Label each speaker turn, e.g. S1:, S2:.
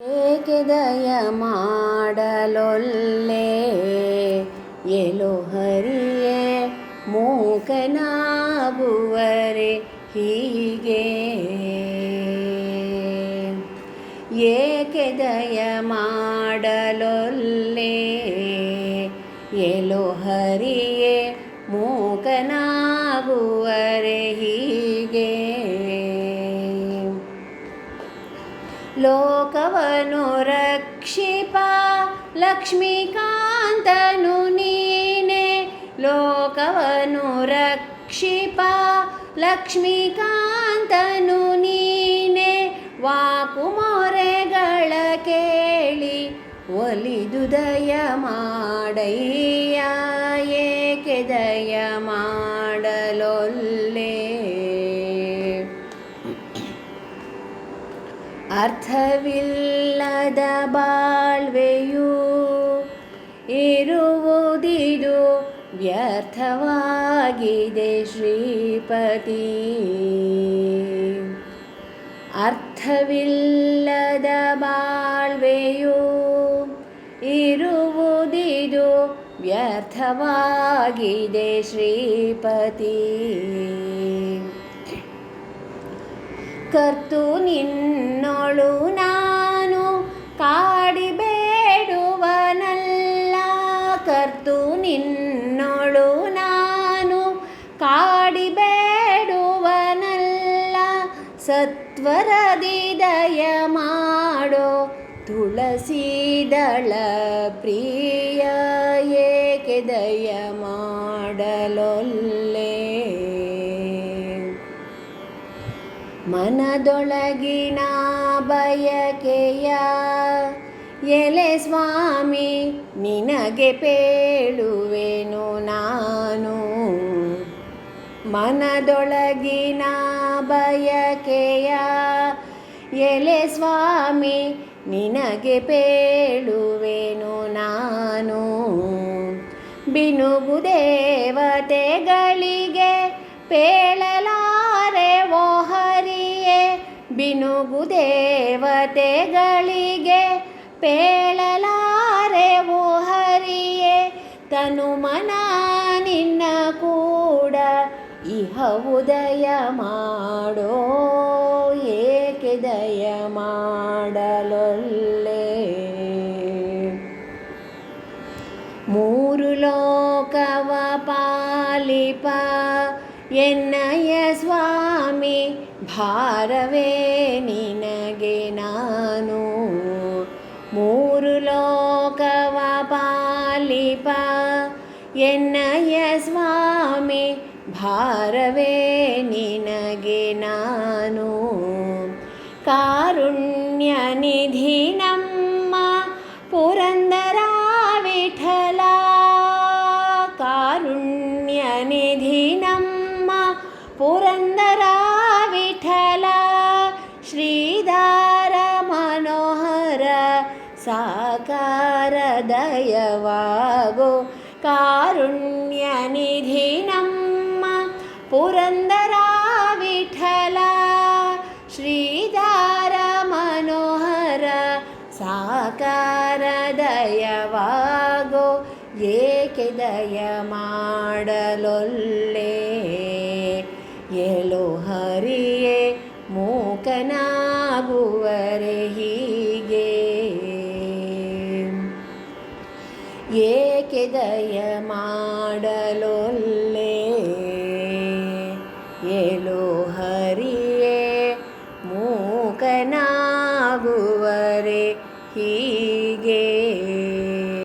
S1: ಏಕೆ ದಯ ಮಾಡಲೊಲ್ಲೆ? ಎಲೋ ಹರಿಯೇ ಮೂಕನಾಗುವರೆ ಹೀಗೆ? ಏಕೆ ದಯ ಮಾಡಲೊಲ್ಲೆ? ಎಲೋ ಹರಿಯೇ ಮೂಕನಾಗುವರೆ ಲೋಕವನು ರಕ್ಷಿಪ, ಲಕ್ಷ್ಮೀಕಾಂತನು ನೀನೆ. ಲೋಕವನು ರಕ್ಷಿಪ, ಲಕ್ಷ್ಮೀಕಾಂತನು ನೀನೆ. ವಾಕುಮೊರೆಗಳ ಕೇಳಿ, ಒಲಿದು ದಯ ಮಾಡಯ್ಯ ಏಕೆ ದಯ ಮಾಡಲೊಲ್ಲೆ ಅರ್ಥವಿಲ್ಲದ ಬಾಳ್ವೆಯು ಇರುವುದಿದು ವ್ಯರ್ಥವಾಗಿದೆ ಶ್ರೀಪತಿ. ಅರ್ಥವಿಲ್ಲದ ಬಾಳ್ವೆಯು ಇರುವುದಿದು ವ್ಯರ್ಥವಾಗಿದೆ ಶ್ರೀಪತಿ. ಕರ್ತು ನಿನ್ನೊಳು ಸತ್ವರದಿ ದಯ ಮಾಡೋ ತುಳಸಿದಳ ಪ್ರಿಯ, ಏಕೆ ದಯ ಮಾಡಲೊಲ್ಲೆ ಮನದೊಳಗಿನ ಬಯಕೆಯ ಎಲೆ ಸ್ವಾಮಿ ನಿನಗೆ ಪೇಳುವೆನು ನಾನು. ಮನದೊಳಗಿನ ಬಯಕೆಯ ಎಲೆ ಸ್ವಾಮಿ, ನಿನಗೆ ಪೇಳುವೆನು ನಾನು. ಬಿನುಗು ದೇವತೆಗಳಿಗೆ ಪೇಳಲಾರೆ ಓ ಹರಿಯೇ ಬಿನುಗು ದೇವತೆಗಳಿಗೆ ಪೇಳಲಾರೆ ಉದಯ ಮಾಡೋ ಏಕೆ ದಯ ಮಾಡಲೊಲ್ಲೆ ಮೂರು ಲೋಕವ ಪಾಲಿಪ ಎನ್ನಯ ಸ್ವಾಮಿ, ಭಾರವೇ ನಿನಗೆ ನಾನು. ಮೂರು ಲೋಕವ ಪಾಲಿಪ ಎನ್ನಯ ಸ್ವಾಮಿ ಭಾರವೇ ನಿನಗೆ ನಾನು ಕಾರುಣ್ಯ ನಿಧಿ ನಮ್ಮ ಪುರಂದರ ವಿಠಲ ಕಾರುಣ್ಯ ನಿಧಿ ನಮ್ಮ ಪುರಂದರ ವಿಠಲ ಶ್ರೀಧಾರ ಮನೋಹರ ಸಾಕಾರ ದಯವಾಗೋ ಪುರಂದರ ವಿಠಲ ಶ್ರೀಧಾರ ಮನೋಹರ, ಸಾಕಾರ ದಯವಾಗೋ, ಏಕೆ ದಯ ಮಾಡಲೊಲ್ಲೆ? ಎಲೋ ಹರಿಯೇ, ಮೂಕನಾಗುವರೆ ಹೀಗೆ? ಏಕೆ ದಯ ಮಾಡಲೊಲ್ಲೆ? ಎಲೋ